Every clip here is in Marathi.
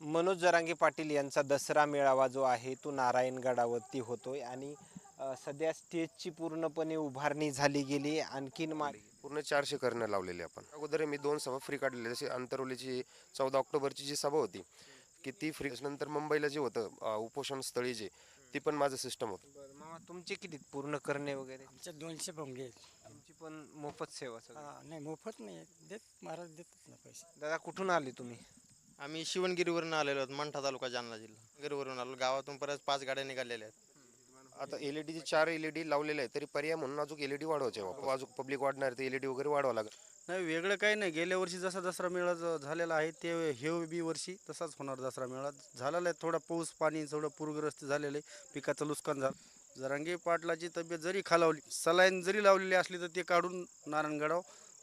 मनोज जरांगे पाटील यांचा दसरा मेळावा जो आहे तो नारायणगडावरती होतोय आणि अ, सध्या स्टेजची पूर्णपणे उभारणी झाली गेली. आणखीन मा पूर्ण चारशे करणं लावलेले आपण. अगोदर मी दोन सभा फ्री काढलेले. जसे अंतरवलीची चौदा ऑक्टोबरची जी सभा होती की ती फ्री नंतर मुंबईला जे होतं अं, उपोषण स्थळी जे ती पण माझं सिस्टम होतं. बरं, मामा तुमचे किती पूर्ण करणे वगैरे? आमच्या दोनशे भोंगे आहेत. तुमची पण मोफत सेवा सगळी. हा, नाही मोफत नाही. देत महाराज देतात ना पैसे. दादा कुठून आले तुम्ही? आम्ही शिवणगिरीवरून आलेलो आहोत मंठा तालुका जालना जिल्हा. गिरीवरून आलो गावातून परत पाच गाड्या निघालेल्या आहेत. आता E एलईडीचे चार एलईडी लावलेले आहेत तरी पर्याय म्हणून अजून एलईडी वाढवायचे वापस अजून पब्लिक वाढणार तर एलईडी वगैरे वाढवा लागेल. नाही वेगळं काही नाही. गेल्या वर्षी जसा दसरा मेळा ज- झालेला आहे ते हे बी वर्षी तसाच होणार दसरा मेळा. झालेला आहे थोडा पाऊस पाणी थोडं पूरग्रस्त झालेलं आहे. पिकाचं नुकसान झालं. जरांगे पाटलाची तब्येत जरी खालावली सलाईन जरी लावलेली असली तर ते काढून नारायणगडाव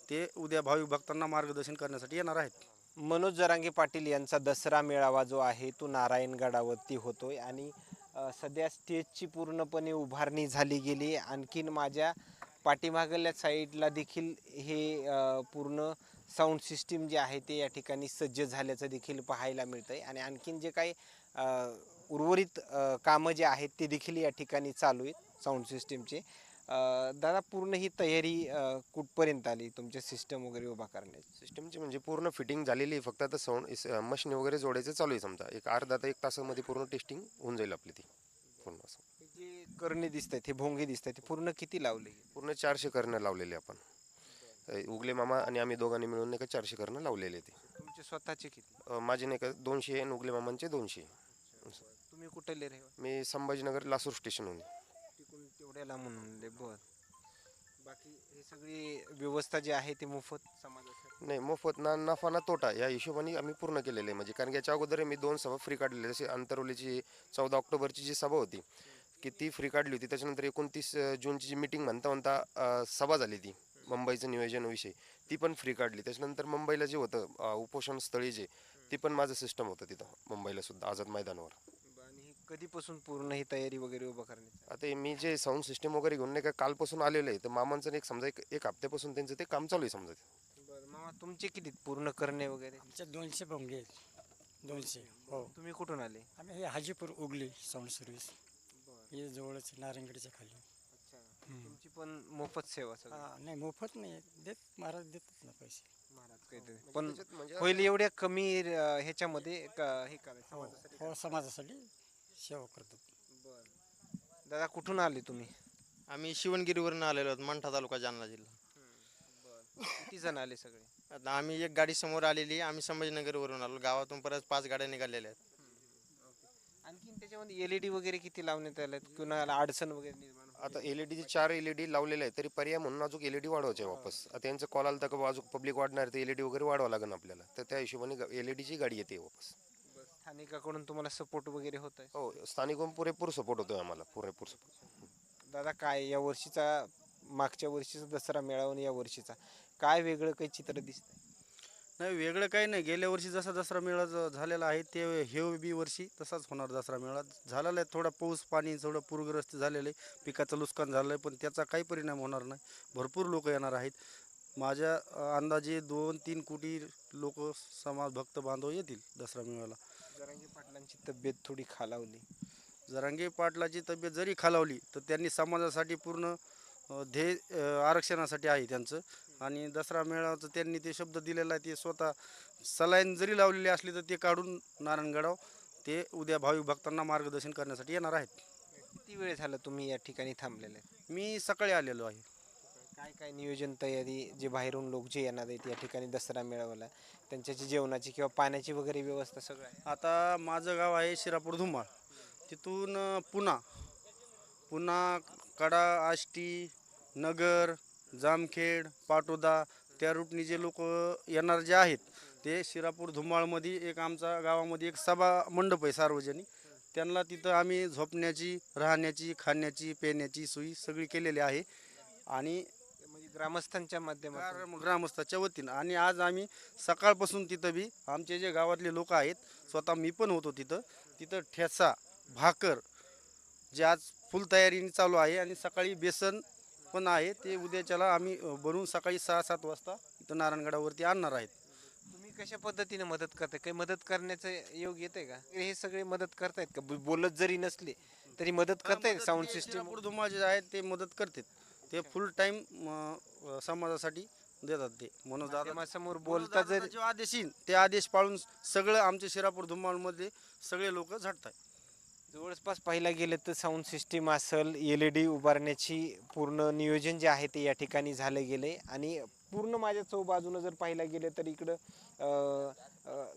ते उद्या भाविक भक्तांना मार्गदर्शन करण्यासाठी येणार आहेत. मनोज जरांगे पाटील यांचा दसरा मेळावा जो आहे तो नारायणगडावरती होतो आहे आणि सध्या स्टेजची पूर्णपणे उभारणी झाली गेली. आणखीन माझ्या पाठीमागल्या साईडला देखील हे पूर्ण साऊंड सिस्टीम जे आहे ते या ठिकाणी सज्ज झाल्याचं देखील पाहायला मिळतं आहे आणि आणखीन जे काही उर्वरित कामं जे आहेत ते देखील या ठिकाणी चालू आहेत साऊंड सिस्टीमचे दादा पूर्ण ही तयारी अ, कुठपर्यंत आली तुमच्या सिस्टम वगैरे उभा करण्याची? सिस्टमची म्हणजे पूर्ण फिटिंग झालेली आहे फक्त आता साऊंड मशीन वगैरे जोडायचं चालू आहे समजा. एक अर्धा ते एक तासामध्ये पूर्ण टेस्टिंग होऊन जाईल आपली ती पूर्ण असं. हे जे करणे दिसत आहेत हे भोंगे दिसत आहेत ते पूर्ण किती लावले? पूर्ण चारशे करणं लावलेले आपण. अ, उगले मामा आणि आम्ही दोघांनी मिळून नाही का चारशे करणं लावलेले ते. तुमचे स्वतःचे किती? अ, माझे नाही का दोनशे आणि उगले मामांचे दोनशे. तुम्ही कुठले रे मी संभाजीनगर लासूर स्टेशनहून तिकडून म्हणून बर बाकी हे सगळी व्यवस्था जी आहे ती मोफत समाजासाठी. नाही मोफत ना नफा ना तोटा या हिशोबाने आम्ही पूर्ण केलेलं आहे. म्हणजे कारण की याच्या अगोदर मी दोन सभा फ्री काढलेले जसे अंतरवलीची चौदा ऑक्टोबरची जी सभा होती की ती फ्री काढली होती. त्याच्यानंतर एकोणतीस जूनची जी मिटिंग म्हणता म्हणता अ, सभा झाली ती मुंबईचं नियोजनाविषयी ती पण फ्री काढली. त्याच्यानंतर मुंबईला जे होतं अ, उपोषण स्थळी जे ती पण माझं सिस्टम होतं तिथं मुंबईला सुद्धा आझाद मैदानावर. कधीपासून पूर्ण ही तयारी वगैरे उभं करण्याची आता हे मी जे साऊंड सिस्टम वगैरे घेऊन नाही का कालपासून आलेलं आहे तर मामांचं एक समजा एक एक हप्त्यापासून त्यांचं ते काम चालू आहे समजा बरं मामा तुमचे किती पूर्ण करणे वगैरे? आमच्या दोनशे भोंगे आहेत. दोनशे हो. तुम्ही कुठून आले? आम्ही हे हाजीपूर उगली साऊंड सर्व्हिस हे जवळच नारायणगडच्या खाली. अच्छा. तुमची पण मोफत सेवा सगळी? हा, नाही मोफत नाही. देत महाराज देतात ना पैसे. महाराज काहीतरी पण त्याच्यात म्हणजे होईल एवढ्या कमी अं, ह्याच्यामध्ये का- हे करायचं हो समाजासाठी हो समाजासाठी. सेवा करतात. बरं. दादा कुठून आले तुम्ही? आम्ही शिवणगिरीवरून आलेलो आहोत मंठा तालुका जालना जिल्हा. किती जण आले सगळे? आता आम्ही एक गाडी समोर आलेली आम्ही संभाजीनगरवरून आलो. गावातून परत पाच गाड्या निघालेल्या आहेत. आणखीन त्याच्यामध्ये एलईडी वगैरे किती लावण्यात आल्यात कुणाला अडचण वगैरे निर्माण आता एलईडीचे चार एलईडी लावलेले आहेत तरी पर्याय म्हणून अजून एलईडी वाढवायचे आहे वापस. आता यांचं कॉल आला तर का अजून पब्लिक वाढणार तर एलईडी वगैरे वाढवा लागेल आपल्याला. तर त्या हिशोबाने एलईडीची गाडी येते वापस? स्थानिकाकडून तुम्हाला सपोर्ट वगैरे होत आहे हो स्थानिकहून पुरेपूर सपोर्ट होतोय आम्हाला पुरेपूर सपोर्ट दादा काय या वर्षीचा मागच्या वर्षीचा दसरा मेळावा आणि या वर्षीचा काय वेगळं काही चित्र दिसतंय? नाही वेगळं काही नाही. गेल्या वर्षी जसा दसरा मेळा ज- झालेला आहे ते हे बी वर्षी तसाच होणार दसरा मेळा. झालेला आहे थोडा पाऊस पाणी थोडं पूरग्रस्त झालेलं आहे. पिकाचं नुकसान झालं आहे पण त्याचा काही परिणाम होणार नाही. भरपूर लोक येणार आहेत. माझ्या अ, अंदाजे दोन तीन कोटी लोक समाज भक्त बांधव येतील दसरा मेळ्याला जरांगे पाटलांची तब्येत थोडी खालावली. जरांगे पाटलाची तब्येत जरी खालावली तर त्यांनी समाजासाठी पूर्ण ध्येय अ, आरक्षणासाठी आहे त्यांचं. आणि दसरा मेळाव्याचं त्यांनी ते शब्द दिलेला आहे ते स्वतः सलाईन जरी लावलेली असली तर ते काढून नारायणगडाव ते उद्या भाविक भक्तांना मार्गदर्शन करण्यासाठी येणार आहेत. किती वेळ झाला तुम्ही या ठिकाणी थांबलेले? आहेत? मी सकाळी आलेलो आहे. काय काय नियोजन तयारी जे बाहेरून लोक जे येणार आहेत या ठिकाणी दसरा मेळाव्याला त्यांच्याची जेवणाची किंवा पाण्याची वगैरे व्यवस्था सगळं आहे? आता माझं गाव आहे शिरापूर धुमाळ. तिथून अ, पुणा. पुणा कडा आष्टी नगर जामखेड पाटोदा त्या रूटनी जे लोक येणार जे आहेत ते शिरापूर धुमाळमध्ये एक आमचा गावामध्ये एक सभा मंडप आहे सार्वजनिक. त्यांना तिथं आम्ही झोपण्याची राहण्याची खाण्याची पिण्याची सोयी सगळी केलेली आहे. आणि ग्रामस्थांच्या माध्यमातून? ग्राम- ग्रामस्थाच्या वतीनं. आणि आज आम्ही सकाळपासून तिथं बी आमचे जे गावातले लोक आहेत स्वतः मी पण होतो तिथं. तिथं ठेचा भाकर जे आज फुल तयारीने चालू आहे आणि सकाळी बेसन पण आहे ते उद्याच्याला आम्ही अ, बनवून सकाळी सहा सात वाजता इथं नारायणगडावरती आणणार आहेत. तुम्ही कशा पद्धतीने मदत करते काही मदत करण्याचं योग येते का? हे सगळे मदत करतायत का? बोलत जरी नसले तरी मदत करतायत साऊंड सिस्टम जे आहेत ते मदत करतात. ते फुल टाइम समाजासाठी देतात ते. दादा माध्यमासमोर बोलता जर जे आदेश येईल ते आदेश पाळून सगळं आमच्या शिरापूर धुमाळमध्ये सगळे लोक झटतात जवळपास पाहायला गेलं तर साऊंड सिस्टीम असेल एल ई डी उभारण्याची पूर्ण नियोजन जे आहे ते या ठिकाणी झालं गेले आणि पूर्ण माझ्या चौबाजूनं जर पाहायला गेलं तर इकडं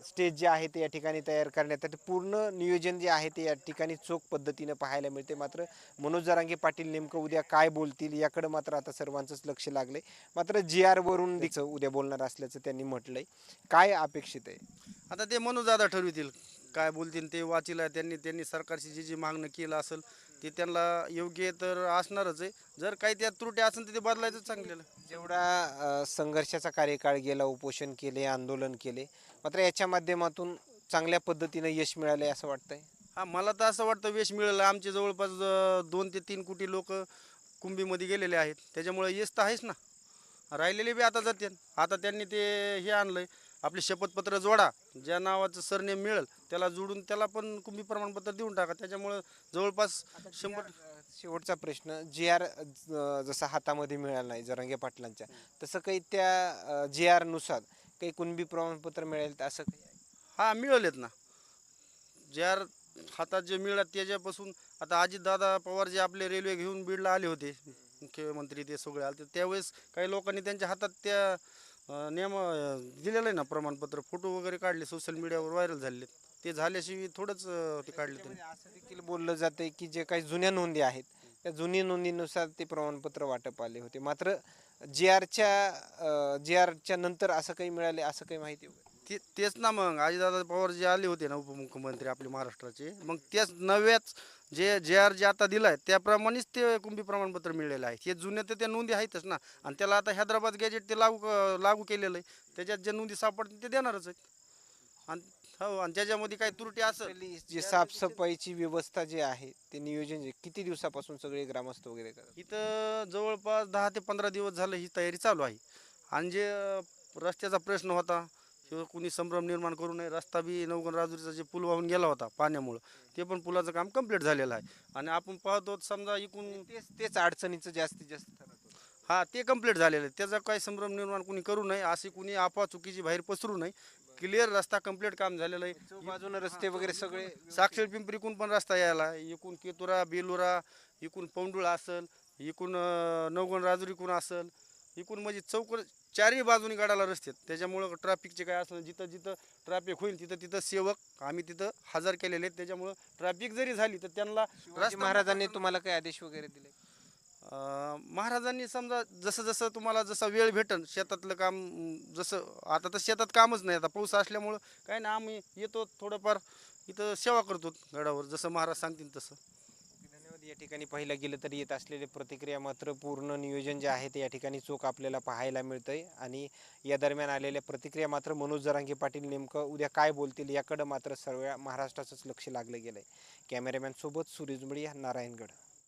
स्टेज जे आहे ते या ठिकाणी तयार करण्यात पूर्ण नियोजन जे आहे ते या ठिकाणी चोख पद्धतीनं पाहायला मिळते. मात्र मनोज जरांगे पाटील नेमकं उद्या काय बोलतील याकडं मात्र आता सर्वांचंच लक्ष लागलंय. मात्र जी आरवरून तिचं उद्या बोलणार असल्याचं त्यांनी म्हटलंय. काय अपेक्षित आहे? आता ते मनोज दादा ठरवितील काय बोलतील ते वाचीला त्यांनी त्यांनी सरकारची जी जी मागणं केलं असेल ते त्यांना योग्य तर असणारच आहे. जर काही त्यात त्रुटी असेल तर ते बदलायचं चांगलेलं. जेवढा अ, संघर्षाचा कार्यकाळ गेला उपोषण केले आंदोलन केले मात्र याच्या माध्यमातून चांगल्या पद्धतीनं यश मिळाले असं वाटतंय? हा मला तर असं वाटतं वेश मिळालं. आमचे जवळपास अं, दोन ते तीन कोटी लोक कुंभीमध्ये गेलेले आहेत. त्याच्यामुळे यश तर आहेच ना. राहिलेले बी आता जाते आता त्यांनी ते हे आणलंय. आपले शपथपत्र जोडा ज्या नावाचं सरनेम मिळेल त्याला जोडून त्याला पण कुंभी प्रमाणपत्र देऊन टाका त्याच्यामुळं जवळपास शंभर शेवटचा प्रश्न जी आर जसा हातामध्ये मिळाला नाही जरांगे पाटलांच्या तसं काही त्या जी आरनुसार काही कुणबी प्रमाणपत्र मिळेल तर असं काही? हा मिळालेत ना ज्या हातात जे मिळालं त्याच्यापासून आता अजितदादा पवार जे आपले रेल्वे घेऊन बीडला आले होते मुख्यमंत्री ते सगळे आले त्यावेळेस काही लोकांनी त्यांच्या हातात त्या नियम दिलेलं आहे ना प्रमाणपत्र फोटो वगैरे काढले सोशल मीडियावर व्हायरल झाले ते झाल्याशिवाय थोडंच ते काढले त्यांनी. असं देखील बोललं जाते की जे काही जुन्या नोंदी आहेत त्या जुन्या नोंदीनुसार ते प्रमाणपत्र वाटप आले होते. मात्र जी आरच्या जी आरच्या नंतर असं काही मिळाले असं काही माहिती? ते तेच ना मग. अजितदादा पवार जे आले होते ना उपमुख्यमंत्री आपले महाराष्ट्राचे. मग त्याच नव्याच जे जे आर जे आता दिलाय त्याप्रमाणेच ते कुंभी प्रमाणपत्र मिळलेलं आहे. हे जुने तर त्या नोंदी आहेतच ना. आणि त्याला आता हैदराबाद गॅजेट ते लागू लागू केलेलं आहे. त्याच्यात जे नोंदी सापडतील ते देणारच आहेत. आणि हो आणि त्याच्यामध्ये काही त्रुटी असेल जी साफसफाईची व्यवस्था जी आहे ते नियोजन जे किती दिवसापासून सगळे ग्रामस्थ वगैरे करतात? इथं जवळपास दहा ते पंधरा दिवस झालं ही तयारी चालू आहे. आणि जे रस्त्याचा प्रश्न होता किंवा कुणी संभ्रम निर्माण करू नये रस्ता बी नवगण राजुरीचा जे पूल वाहून गेला होता पाण्यामुळं ते पण पुलाचं काम कंप्लीट झालेलं आहे. आणि आपण पाहतो समजा इकून तेच तेच अडचणीचं जास्तीत जास्त ठरत. हा ते कंप्लीट झालेलं आहे. त्याचा काही संभ्रम निर्माण कुणी करू नये अशी कुणी अफवा चुकीची बाहेर पसरू नये. क्लिअर रस्ता कंप्लीट काम झालेलं आहे. चौबाजूनं रस्ते वगैरे सगळे साक्षर पिंपरीकून पण रस्ता यायला इकून केतुरा बेलुरा इकून पौंडुळा असेल इकून नवगण राजुरीकून असेल इकून म्हणजे चौक चारही बाजूनी गाडाला रस्ते आहेत. त्याच्यामुळं ट्रॅफिकचे काय असलं जिथं जिथं ट्रॅफिक होईल तिथं तिथं सेवक आम्ही तिथं हजर केलेले आहेत. त्याच्यामुळं ट्रॅफिक जरी झाली तर त्यांना शिवाजी महाराजांनी तुम्हाला काही आदेश वगैरे दिले? अं, महाराजांनी समजा जसं जसं तुम्हाला जसा वेळ भेटन शेतातलं काम अं, जसं आता तर शेतात कामच नाही. आता पाऊस असल्यामुळं काय नाही आम्ही येतो थोडंफार इथं सेवा करतो गडावर जसं महाराज सांगतील तसं. या ठिकाणी पाहिलं गेलं तर येत असलेले प्रतिक्रिया मात्र पूर्ण नियोजन जे आहे ते या ठिकाणी चोख आपल्याला पाहायला मिळतंय. आणि या दरम्यान आलेल्या प्रतिक्रिया मात्र मनोज जरांगे पाटील नेमकं उद्या काय बोलतील याकडं मात्र सर्व महाराष्ट्राचंच लक्ष लागलं गेलं आहे कॅमेरामॅनसोबत सुरेश मुळी नारायणगड.